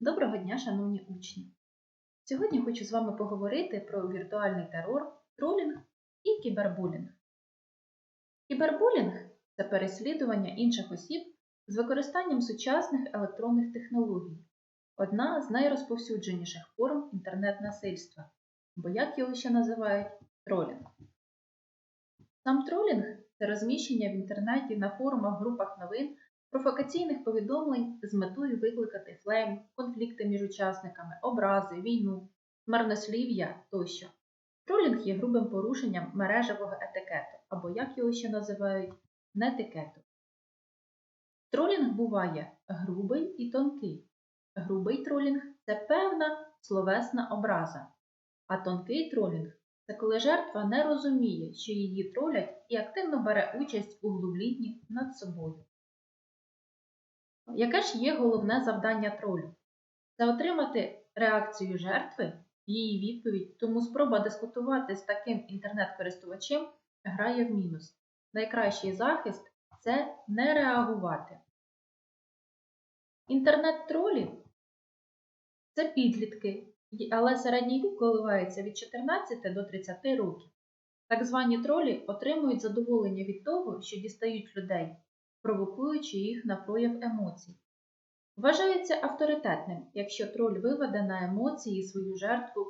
Доброго дня, шановні учні! Сьогодні хочу з вами поговорити про віртуальний терор, тролінг і кібербулінг. Кібербулінг це переслідування інших осіб з використанням сучасних електронних технологій, одна з найрозповсюдженіших форм інтернет-насильства, бо як його ще називають тролінг. Сам тролінг це розміщення в інтернеті на форумах, групах новин провокаційних повідомлень з метою викликати флейм, конфлікти між учасниками, образи, війну, марнослів'я тощо. Тролінг є грубим порушенням мережевого етикету, або як його ще називають, нетикету. Тролінг буває грубий і тонкий. Грубий тролінг це певна словесна образа, а тонкий тролінг це коли жертва не розуміє, що її тролять і активно бере участь у глумлінні над собою. Яке ж є головне завдання тролю? Це отримати реакцію жертви, її відповідь, тому спроба дискутувати з таким інтернет-користувачем грає в мінус. Найкращий захист це не реагувати. Інтернет-тролі це підлітки, але середній вік коливається від 14 до 30 років. Так звані тролі отримують задоволення від того, що дістають людей, провокуючи їх на прояв емоцій. Вважається авторитетним, якщо троль виведе на емоції свою жертву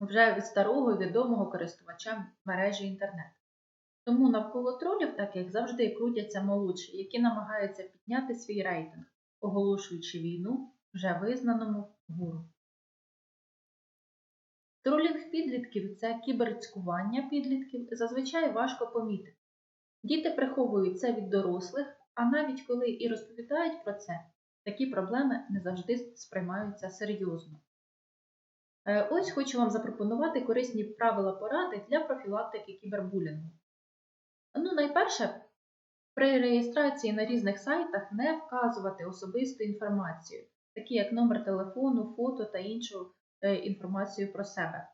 вже від старого відомого користувача мережі інтернет. Тому навколо тролів таких завжди крутяться молодші, які намагаються підняти свій рейтинг, оголошуючи війну вже визнаному гуру. Тролінг підлітків це кіберцькування підлітків зазвичай важко помітити. Діти приховують це від дорослих, а навіть коли і розповідають про це, такі проблеми не завжди сприймаються серйозно. Е, Ось хочу вам запропонувати корисні правила поради для профілактики кібербулінгу. Ну, найперше, при реєстрації на різних сайтах не вказувати особисту інформацію, такі як номер телефону, фото та іншу е, інформацію про себе.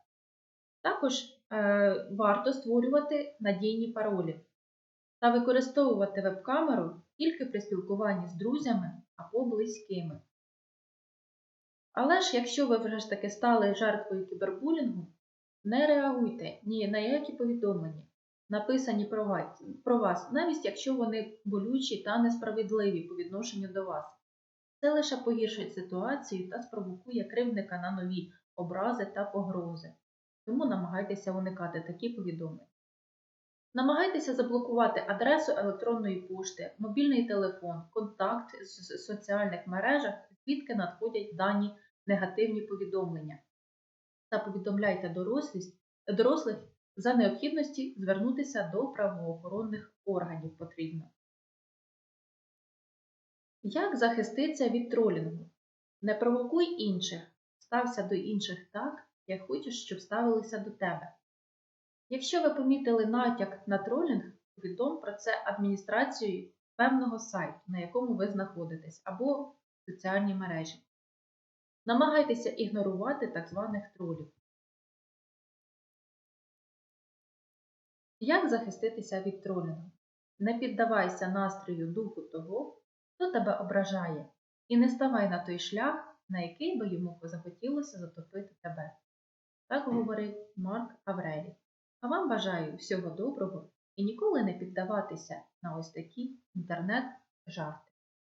Також е, варто створювати надійні паролі та використовувати веб-камеру тільки при спілкуванні з друзями або близькими. Але ж якщо ви вже ж таки стали жертвою кібербулінгу, не реагуйте ні на які повідомлення, написані про вас, навіть якщо вони болючі та несправедливі по відношенню до вас. Це лише погіршить ситуацію та спровокує кривдника на нові образи та погрози. Тому намагайтеся уникати такі повідомлення. Намагайтеся заблокувати адресу електронної пошти, мобільний телефон, контакт з соціальних мережах, звідки надходять дані негативні повідомлення. Та повідомляйте дорослих за необхідності звернутися до правоохоронних органів потрібно. Як захиститися від тролінгу? Не провокуй інших, стався до інших так, як хочеш, щоб ставилися до тебе. Якщо ви помітили натяк на тролінг, повідом про це адміністрацією певного сайту, на якому ви знаходитесь, або в соціальній мережі. Намагайтеся ігнорувати так званих тролів. Як захиститися від тролінгу? Не піддавайся настрою духу того, хто тебе ображає, і не ставай на той шлях, на який би йому захотілося затопити тебе. Так говорив Марк Аврелій. А вам бажаю всього доброго і ніколи не піддаватися на ось такі інтернет-жарти.